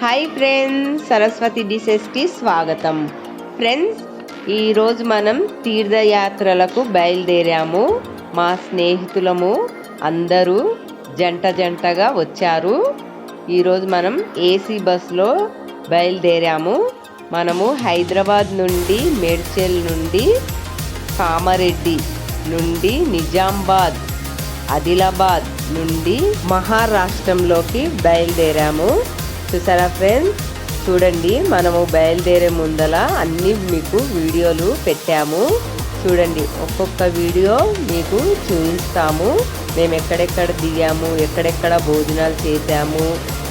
Hi friends Saraswati డిషెస్కి స్వాగతం. Friends ఈరోజు మనం తీర్థయాత్రలకు బయలుదేరాము. మా స్నేహితులము అందరూ జంట జంటగా వచ్చారు. ఈరోజు మనం ఏసీ బస్లో బయలుదేరాము. మనము హైదరాబాద్ నుండి మేడ్చల్ నుండి కామారెడ్డి నుండి నిజామాబాద్ ఆదిలాబాద్ నుండి మహారాష్ట్రంలోకి బయలుదేరాము. చూసారా ఫ్రెండ్స్ చూడండి మనము బయలుదేరే ముందల అన్ని మీకు వీడియోలు పెట్టాము. చూడండి ఒక్కొక్క వీడియో మీకు చూపిస్తాము. మేము ఎక్కడెక్కడ దిగాము ఎక్కడెక్కడ భోజనాలు చేశాము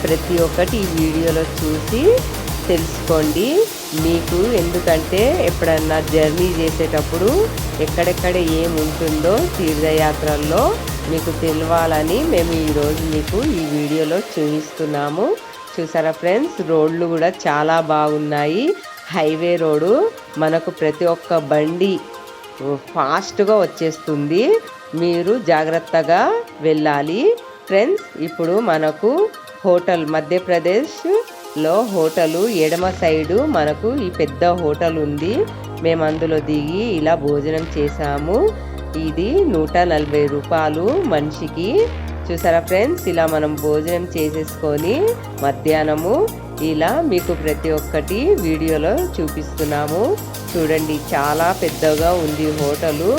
ప్రతి ఒక్కటి ఈ వీడియోలో చూసి తెలుసుకోండి. మీకు ఎందుకంటే ఎప్పుడన్నా జర్నీ చేసేటప్పుడు ఎక్కడెక్కడ ఏముంటుందో తీర్థయాత్రల్లో మీకు తెలియాలని మేము ఈరోజు మీకు ఈ వీడియోలో చూపిస్తున్నాము. చూసారా ఫ్రెండ్స్? రోడ్లు కూడా చాలా బాగున్నాయి. హైవే రోడ్డు మనకు ప్రతి ఒక్క బండి ఫాస్ట్గా వచ్చేస్తుంది. మీరు జాగ్రత్తగా వెళ్ళాలి. ఫ్రెండ్స్ ఇప్పుడు మనకు హోటల్ మధ్యప్రదేశ్లో హోటలు ఎడమ సైడు మనకు ఈ పెద్ద హోటల్ ఉంది. మేము అందులో దిగి ఇలా భోజనం చేసాము ఇది నూట నలభై రూపాయలు మనిషికి. చూసారా ఫ్రెండ్స్? ఇలా మనం భోజనం చేసేసుకొని మధ్యాహ్నము ఇలా మీకు ప్రతి ఒక్కటి వీడియోలో చూపిస్తున్నాము. చూడండి చాలా పెద్దగా ఉంది హోటలు.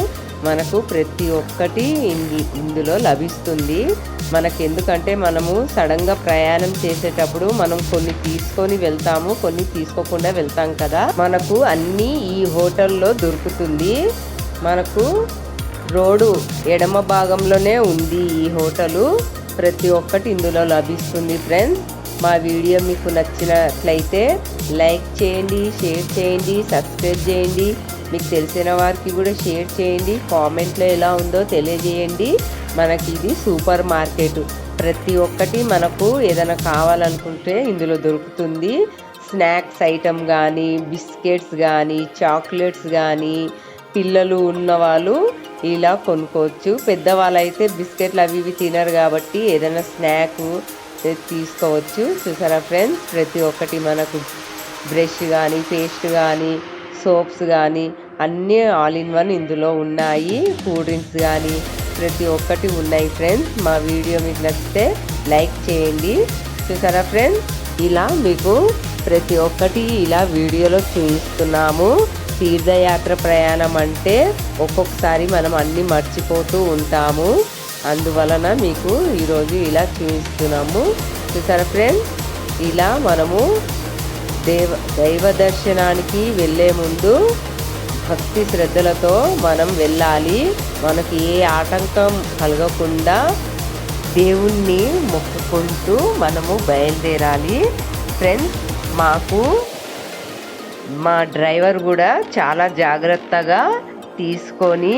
మనకు ప్రతి ఒక్కటి ఇందులో లభిస్తుంది. మనకు ఎందుకంటే మనము సడన్గా ప్రయాణం చేసేటప్పుడు మనం కొన్ని తీసుకొని వెళ్తాము కొన్ని తీసుకోకుండా వెళ్తాం కదా. మనకు అన్నీ ఈ హోటల్లో దొరుకుతుంది. మనకు రోడ్డు ఎడమ భాగంలోనే ఉంది ఈ హోటలు. ప్రతి ఒక్కటి ఇందులో లభిస్తుంది ఫ్రెండ్స్. మా వీడియో మీకు నచ్చినట్లయితే లైక్ చేయండి షేర్ చేయండి సబ్స్క్రైబ్ చేయండి. మీకు తెలిసిన వారికి కూడా షేర్ చేయండి. కామెంట్లో ఎలా ఉందో తెలియజేయండి. మనకి ఇది సూపర్ మార్కెట్. ప్రతి ఒక్కటి మనకు ఏదైనా కావాలనుకుంటే ఇందులో దొరుకుతుంది. స్నాక్స్ ఐటమ్ కానీ బిస్కెట్స్ కానీ చాక్లెట్స్ కానీ పిల్లలు ఉన్నవాళ్ళు ఇలా కొనుక్కోవచ్చు. పెద్దవాళ్ళు అయితే బిస్కెట్లు అవి ఇవి తినరు కాబట్టి ఏదైనా స్నాక్ తీసుకోవచ్చు. చూసారా ఫ్రెండ్స్? ప్రతి ఒక్కటి మనకు బ్రష్ కానీ పేస్ట్ కానీ సోప్స్ కానీ అన్నీ ఆల్ ఇన్ వన్ ఇందులో ఉన్నాయి. కూల్ డ్రింక్స్ కానీ ప్రతి ఒక్కటి ఉన్నాయి ఫ్రెండ్స్. మా వీడియో మీకు నచ్చితే లైక్ చేయండి. చూసారా ఫ్రెండ్స్? ఇలా మీకు ప్రతి ఒక్కటి ఇలా వీడియోలో చూపిస్తున్నాము. తీర్థయాత్ర ప్రయాణం అంటే ఒక్కొక్కసారి మనం అన్నీ మర్చిపోతూ ఉంటాము. అందువలన మీకు ఈరోజు ఇలా చూపిస్తున్నాము. చూసారా ఫ్రెండ్స్ ఇలా మనము దేవ దైవ దర్శనానికి వెళ్ళే ముందు భక్తి శ్రద్ధలతో మనం వెళ్ళాలి. మనకి ఏ ఆటంకం కలగకుండా దేవుణ్ణి మొక్కుకుంటూ మనము బయలుదేరాలి. ఫ్రెండ్స్ మాకు మా డ్రైవర్ కూడా చాలా జాగ్రత్తగా తీసుకొని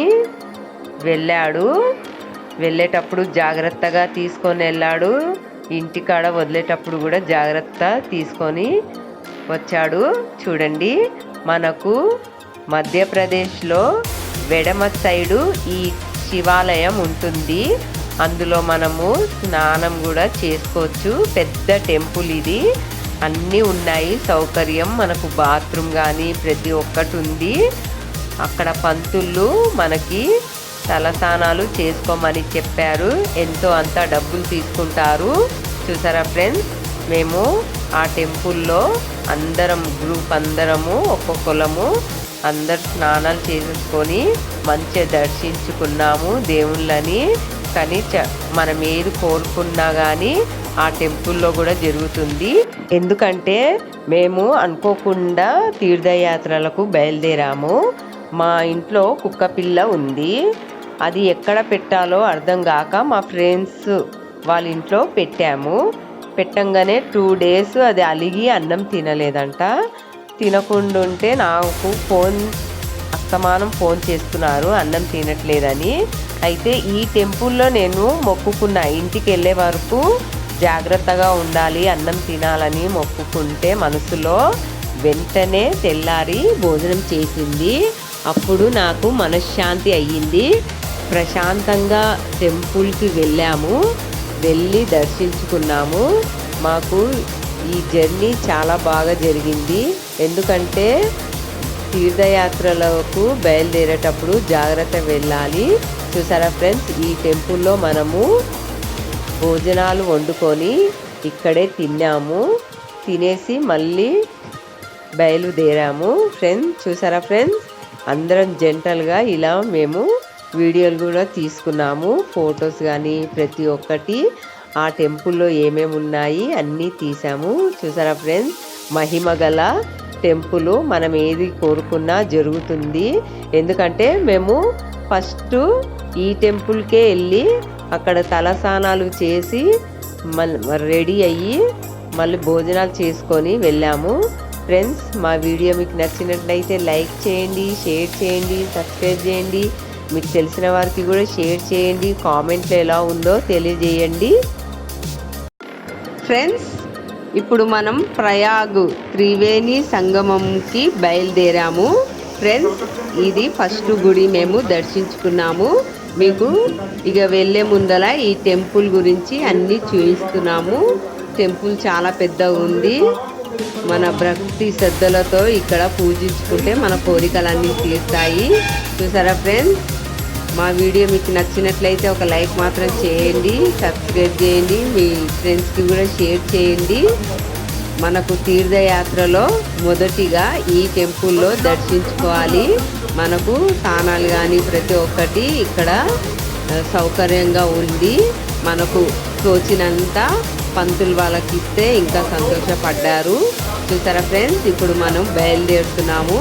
వెళ్ళాడు. వెళ్ళేటప్పుడు జాగ్రత్తగా తీసుకొని వెళ్ళాడు. ఇంటికాడ వదిలేటప్పుడు కూడా జాగ్రత్త తీసుకొని వచ్చాడు. చూడండి మనకు మధ్యప్రదేశ్లో వెడమ సైడు ఈ శివాలయం ఉంటుంది. అందులో మనము స్నానం కూడా చేసుకోవచ్చు. పెద్ద టెంపుల్ ఇది. అన్నీ ఉన్నాయి. సౌకర్యం మనకు బాత్రూమ్ కానీ ప్రతి ఒక్కటి ఉంది అక్కడ పంతుళ్ళు మనకి తలస్నానాలు చేసుకోమని చెప్పారు. ఎంతో అంత డబ్బులు తీసుకుంటారు. చూసారా ఫ్రెండ్స్? మేము ఆ టెంపుల్లో అందరం గ్రూప్ అందరము ఒక్కొక్కలము అందరు స్నానాలు చేసేసుకొని మంచిగా దర్శించుకున్నాము దేవుళ్ళని. కానీ మనం ఏది కోరుకున్నా కానీ ఆ టెంపుల్లో కూడా జరుగుతుంది. ఎందుకంటే మేము అనుకోకుండా తీర్థయాత్రలకు బయలుదేరాము. మా ఇంట్లో కుక్క పిల్ల ఉంది. అది ఎక్కడ పెట్టాలో అర్థం కాక మా ఫ్రెండ్స్ వాళ్ళ ఇంట్లో పెట్టాము. పెట్టంగానే టూ డేస్ అది అలిగి అన్నం తినలేదంట. తినకుండా ఉంటే నాకు ఫోన్ అస్తమానం ఫోన్ చేస్తున్నారు అన్నం తినట్లేదని. అయితే ఈ టెంపుల్లో నేను మొక్కుకున్న ఇంటికి వెళ్ళే వరకు జాగ్రత్తగా ఉండాలి అన్నం తినాలని మొక్కుకుంటే మనసులో వెంటనే తెల్లారి భోజనం చేసింది. అప్పుడు నాకు మనశ్శాంతి అయ్యింది. ప్రశాంతంగా టెంపుల్కి వెళ్ళాము. వెళ్ళి దర్శించుకున్నాము. మాకు ఈ జర్నీ చాలా బాగా జరిగింది. ఎందుకంటే తీర్థయాత్రలకు బయలుదేరేటప్పుడు జాగ్రత్త వెళ్ళాలి. చూసారా ఫ్రెండ్స్ ఈ టెంపుల్లో మనము భోజనాలు వండుకొని ఇక్కడే తిన్నాము. తినేసి మళ్ళీ బయలుదేరాము. ఫ్రెండ్స్ చూసారా ఫ్రెండ్స్ అందరం జంటలుగా ఇలా మేము వీడియోలు కూడా తీసుకున్నాము. ఫొటోస్ కానీ ప్రతి ఒక్కటి ఆ టెంపుల్లో ఏమేమి ఉన్నాయి అన్నీ తీసాము. చూసారా ఫ్రెండ్స్ మహిమ గల టెంపుల్ మనం ఏది కోరుకున్నా జరుగుతుంది. ఎందుకంటే మేము ఫస్ట్ ఈ టెంపుల్కే వెళ్ళి అక్కడ తలస్నానాలు చేసి మళ్ళీ రెడీ అయ్యి మళ్ళీ భోజనాలు చేసుకొని వెళ్ళాము. ఫ్రెండ్స్ మా వీడియో మీకు నచ్చినట్లయితే లైక్ చేయండి షేర్ చేయండి సబ్స్క్రైబ్ చేయండి. మీకు తెలిసిన వారికి కూడా షేర్ చేయండి కామెంట్లు ఎలా ఉందో తెలియజేయండి. ఫ్రెండ్స్ ఇప్పుడు మనం ప్రయాగ్ త్రివేణి సంగమంకి బయలుదేరాము. ఫ్రెండ్స్ ఇది ఫస్ట్ గుడి మేము దర్శించుకున్నాము. మీకు ఇక వెళ్ళే ముందల ఈ టెంపుల్ గురించి అన్నీ చూపిస్తున్నాము టెంపుల్ చాలా పెద్దగా ఉంది. మన భక్తి శ్రద్ధలతో ఇక్కడ పూజించుకుంటే మన కోరికలన్నీ తీరుతాయి. చూసారా ఫ్రెండ్స్ మా వీడియో మీకు నచ్చినట్లయితే ఒక లైక్ మాత్రం చేయండి. సబ్స్క్రైబ్ చేయండి. మీ ఫ్రెండ్స్కి కూడా షేర్ చేయండి. మనకు తీర్థయాత్రలో మొదటిగా ఈ టెంపుల్లో దర్శించుకోవాలి. మనకు స్థానాలు కానీ ప్రతి ఒక్కటి ఇక్కడ సౌకర్యంగా ఉంది మనకు తోచినంత పంతులు వాళ్ళకి ఇస్తే ఇంకా సంతోషపడ్డారు. చూసారా ఫ్రెండ్స్? ఇప్పుడు మనం బయలుదేరుతున్నాము.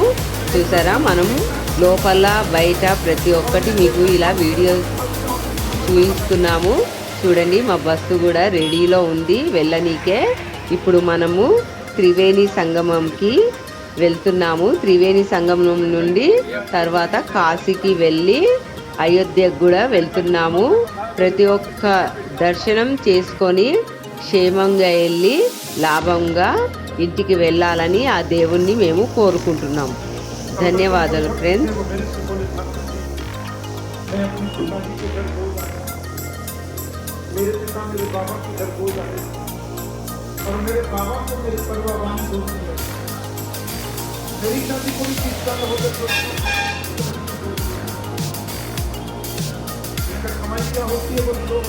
చూసారా? మనం లోపల బయట ప్రతి ఒక్కటి మీకు ఇలా వీడియో చూపిస్తున్నాము చూడండి మా బస్సు కూడా రెడీలో ఉంది. వెళ్ళనీకే. ఇప్పుడు మనము త్రివేణి సంగమంకి వెళ్తున్నాము త్రివేణి సంగమం నుండి తర్వాత కాశీకి వెళ్ళి అయోధ్యకు కూడా వెళ్తున్నాము ప్రతి ఒక్క దర్శనం చేసుకొని క్షేమంగా వెళ్ళి లాభంగా ఇంటికి వెళ్ళాలని ఆ దేవుణ్ణి మేము కోరుకుంటున్నాము ధన్యవాదాలు friends Perişanlık polis insanla hoca हमारी क्या होती है बस लोग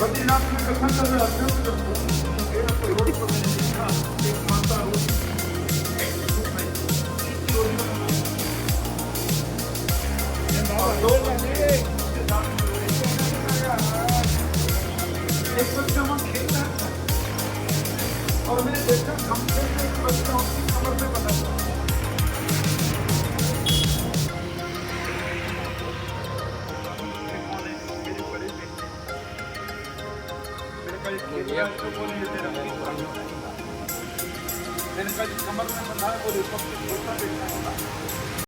बद्रीनाथ में कथन कर रहे हैं कोई रोड तो एक माता होती आपको बोलिए तेरा मैंने कहा कमर में बंधा है बोले उसको